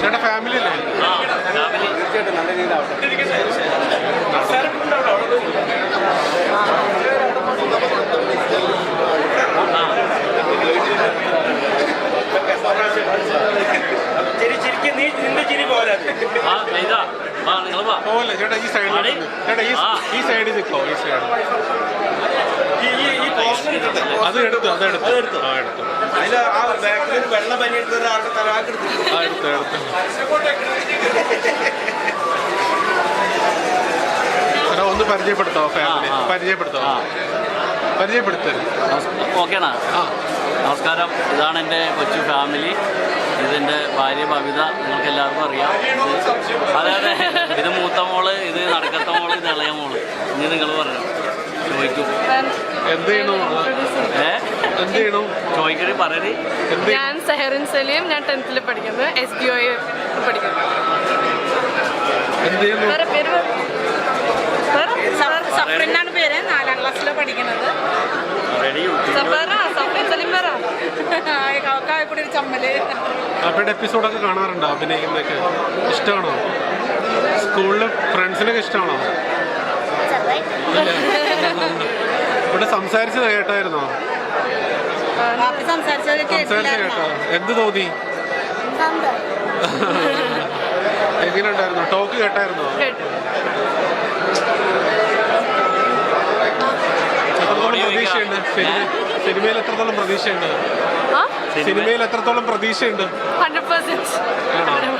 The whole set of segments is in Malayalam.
ചേട്ടാ ഫാമിലി അല്ലേ? തീർച്ചയായിട്ടും നല്ല രീതിയിലാവട്ടെ ചിരി ചിരിക്ക് നീ നിന്റെ ചിരി പോലെ. ചേട്ടാ ഈ സൈഡിൽ? ചേട്ടാ. ഈ സൈഡിൽ നിൽക്കോ ഈ സൈഡ് ഈ ഈ ഈ പോസ്റ്റർ ഇട്ടിട്ട് അത് എടുത്തു അത് എടുത്തു. ആ എടുത്തു. അതിൽ ആ ബാക്കിൽ ഒരു വെള്ള പനി എടുത്ത ഒരാളുടെ തലാക്ക് എടുത്തു. ആ എടുത്തു എടുത്തു. ഒന്ന് പരിചയപ്പെടുത്തോ ഫാമിലി. പരിചയപ്പെടുത്തോ? പരിചയപ്പെടുത്തരുത്. ഓക്കേണാ. ആ. നമസ്കാരം. ഇതാണ് എന്റെ കൊച്ചു ഫാമിലി ഇതിന്റെ ഭാര്യ ഭവിത നിങ്ങൾക്ക് എല്ലാവർക്കും അറിയാം. അതെ അതെ. ഇത് മൂത്ത മോൾ ഇത് നടക്കത്ത മോൾ ഇത് ഇളയ മോൾ. ഇനി നിങ്ങൾ പറഞ്ഞു ചോദിക്കും. എന്ത് ചെയ്യണു? എന്ത് ചെയ്യണു? ചോദിക്കണേ പറയണേ ഞാൻ സെഹറിൻ സലീം ഞാൻ ടെൻത്തിൽ പഠിക്കുന്നത് എസ് ബി ഒ പഠിക്കുന്നു. വേറെ പേര്. വേറെ? സഫറിനാണ് പേര്. നാലാം ക്ലാസ്സിലാണ് പഠിക്കുന്നത്. അവരുടെ എപ്പിസോഡൊക്കെ കാണാറുണ്ടോ? അഭിനയിക്കുന്നൊക്കെ ഇഷ്ടമാണോ സ്കൂളിൽ ഫ്രണ്ട്സിനൊക്കെ ഇഷ്ടമാണോ ഇവിടെ സംസാരിച്ചത് കേട്ടായിരുന്നോ? സംസാരിച്ചത് കേട്ടോ. എന്ത് തോന്നി? എങ്ങനെ ഉണ്ടായിരുന്നു ടോക്ക് കേട്ടായിരുന്നോ? കേട്ടു. എത്രത്തോളം പ്രതീക്ഷയുണ്ട്? സിനിമ സിനിമയിൽ എത്രത്തോളം പ്രതീക്ഷയുണ്ട്? ആ? സിനിമയിൽ എത്രത്തോളം പ്രതീക്ഷയുണ്ട്? 100%. ആണോ?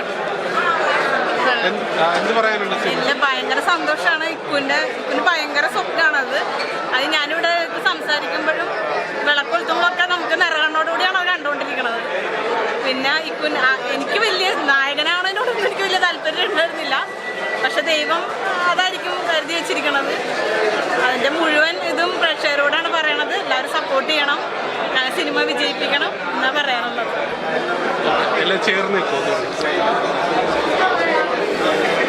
എന്ത് പറയാനുണ്ട് ഇല്ല ഭയങ്കര സന്തോഷമാണ് ഇക്കുവിന്റെ ഇക്കുന് ഭയങ്കര സ്വപ്നമാണത് അത് ഞാനിവിടെ സംസാരിക്കുമ്പോഴും വിളക്കൊളുത്തുമ്പോഴൊക്കെ നമുക്ക് നിറകണ്ണോടുകൂടിയാണ് അവർ കണ്ടുകൊണ്ടിരിക്കുന്നത് പിന്നെ ഇക്കുൻ എനിക്ക് വലിയ നായകനാണെന്നോടൊന്നും എനിക്ക് വലിയ താല്പര്യം ഉണ്ടായിരുന്നില്ല. പക്ഷെ ദൈവം അതായിരിക്കും കരുതി വെച്ചിരിക്കണത്. അതിന്റെ മുഴുവൻ ഇതും പ്രേക്ഷകരോടാണ് പറയണത്. എല്ലാവരും സപ്പോർട്ട് ചെയ്യണം. സിനിമ വിജയിപ്പിക്കണം എന്നാ പറയാനുള്ളത്. ചേർന്ന് Thank you.